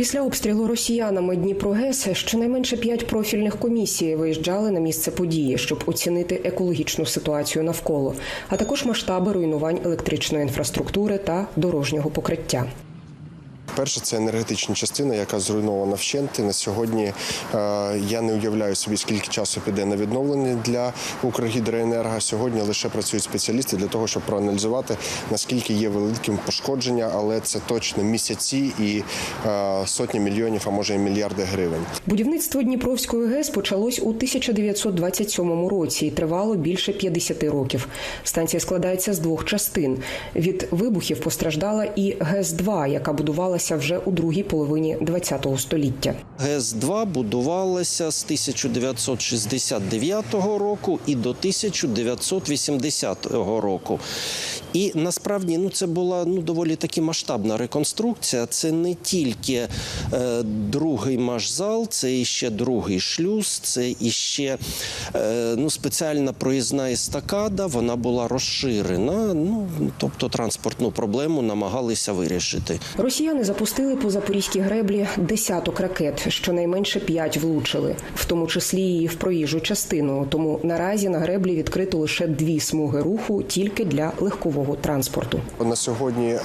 Після обстрілу росіянами Дніпрогес щонайменше п'ять профільних комісій виїжджали на місце події, щоб оцінити екологічну ситуацію навколо, а також масштаби руйнувань електричної інфраструктури та дорожнього покриття. Перше, це енергетична частина, яка зруйнована вщент. І На сьогодні е, я не уявляю собі, скільки часу піде на відновлення для Укргідроенерго. Сьогодні лише працюють спеціалісти для того, щоб проаналізувати наскільки є великим пошкодження, але це точно місяці і е, сотні мільйонів, а може і мільярди гривень. Будівництво Дніпровської ГЕС почалось у 1927 році і тривало більше 50 років. Станція складається з двох частин. Від вибухів постраждала і ГЕС-2, яка будувалася вже у другій половині ХХ століття. ГЕС-2 будувалася з 1969 року і до 1980 року. І насправді ну, це була ну, доволі таки масштабна реконструкція. Це не тільки е, другий машзал, це іще другий шлюз, це іще е, ну, спеціальна проїзна естакада, вона була розширена. Ну, тобто транспортну проблему намагалися вирішити. Росіяни запустили по запорізькій греблі десяток ракет, щонайменше п'ять влучили, в тому числі і в проїжджу частину. Тому наразі на греблі відкрито лише дві смуги руху тільки для легкового транспорту. На сьогодні е,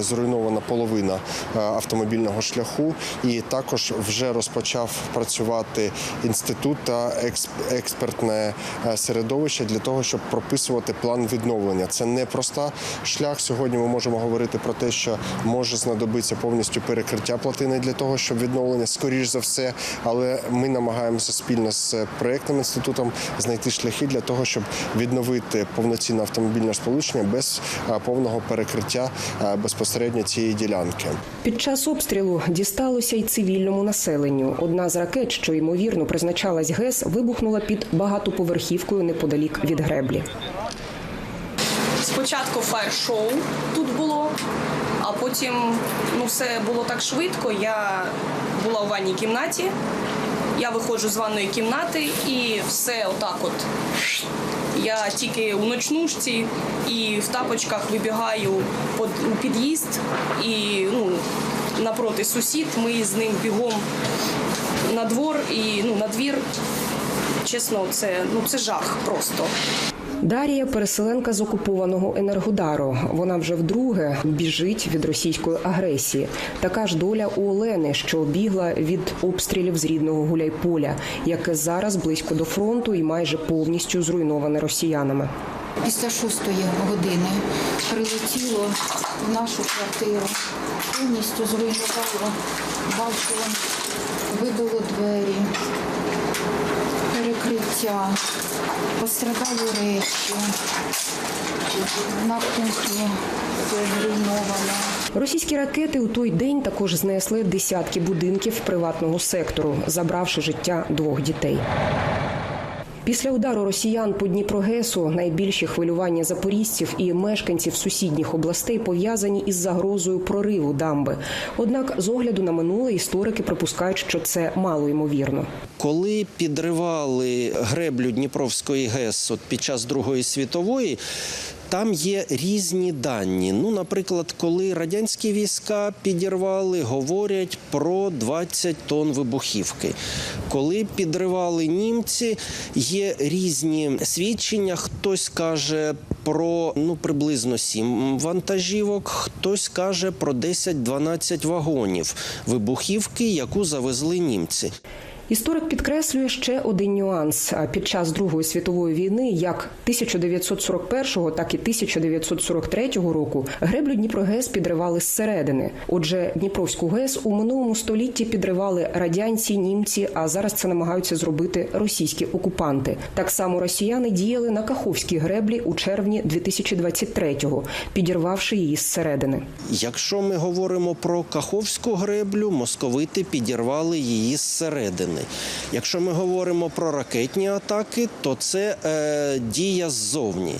зруйнована половина е, автомобільного шляху, і також вже розпочав працювати інститут та експ- експертне е, середовище для того, щоб прописувати план відновлення. Це не проста шлях. Сьогодні ми можемо говорити про те, що може знадобитися повністю перекриття плотини для того, щоб відновлення скоріш за все. Але ми намагаємося спільно з проєктним інститутом знайти шляхи для того, щоб відновити повноцінне автомобільне сполучення без е, повного перекриття е, безпосередньо цієї ділянки. Під час обстрілу дісталося й цивільному населенню. Одна з ракет, що ймовірно призначалась ГЕС, вибухнула під багатоповерхівкою неподалік від греблі. Спочатку фаєр-шоу тут було, а потім ну, все було так швидко. Я була у ванній кімнаті, я виходжу з ванної кімнати і все отак от. Я тільки у ночнушці і в тапочках вибігаю у під'їзд і ну, напроти сусід. Ми з ним бігом на двор і ну, на двір. Чесно, це, ну, це жах просто. Дарія переселенка з окупованого Енергодару. Вона вже вдруге біжить від російської агресії. Така ж доля у Олени, що бігла від обстрілів з рідного Гуляйполя, яке зараз близько до фронту і майже повністю зруйноване росіянами. Після шостої години прилетіло в нашу квартиру, повністю зруйнувало балкон, вибило двері, пострадали речі, на кухні зруйновано. Російські ракети у той день також знесли десятки будинків приватного сектору, забравши життя двох дітей. Після удару росіян по Дніпрогесу найбільші хвилювання запорізців і мешканців сусідніх областей пов'язані із загрозою прориву дамби. Однак, з огляду на минуле історики припускають, що це мало ймовірно. Коли підривали греблю Дніпровської ГЕС от під час Другої світової, там є різні дані. Ну, наприклад, коли радянські війська підірвали, говорять про 20 тонн вибухівки. Коли підривали німці, є різні свідчення. Хтось каже про ну приблизно 7 вантажівок, хтось каже про 10-12 вагонів вибухівки, яку завезли німці. Історик підкреслює ще один нюанс. Під час Другої світової війни, як 1941, так і 1943 року, греблю Дніпрогес підривали зсередини. Отже, Дніпровську ГЕС у минулому столітті підривали радянці, німці, а зараз це намагаються зробити російські окупанти. Так само росіяни діяли на Каховській греблі у червні 2023-го, підірвавши її зсередини. Якщо ми говоримо про Каховську греблю, московити підірвали її зсередини. Якщо ми говоримо про ракетні атаки, то це е, дія ззовні.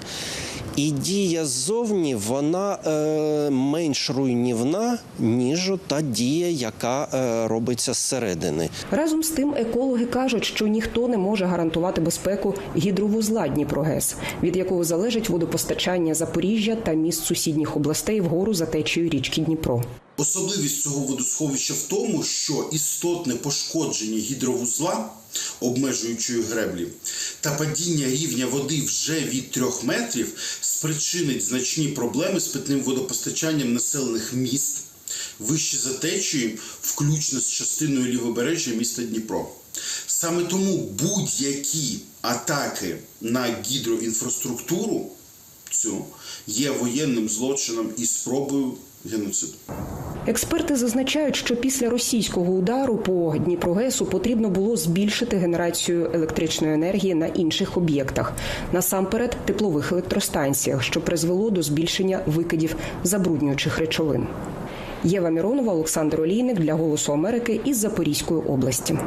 І дія ззовні вона е, менш руйнівна, ніж та дія, яка е, робиться зсередини. Разом з тим, екологи кажуть, що ніхто не може гарантувати безпеку гідровузла Дніпрогес, від якого залежить водопостачання Запоріжжя та міст сусідніх областей вгору за течією річки Дніпро. Особливість цього водосховища в тому, що істотне пошкодження гідровузла, обмежуючої греблі, та падіння рівня води вже від трьох метрів спричинить значні проблеми з питним водопостачанням населених міст, вище за течією, включно з частиною лівобережжя міста Дніпро. Саме тому будь-які атаки на гідроінфраструктуру цю є воєнним злочином і спробою геноциду. Експерти зазначають, що після російського удару по Дніпрогесу потрібно було збільшити генерацію електричної енергії на інших об'єктах, насамперед теплових електростанціях, що призвело до збільшення викидів забруднюючих речовин. Єва Міронова, Олександр Олійник для Голосу Америки із Запорізької області.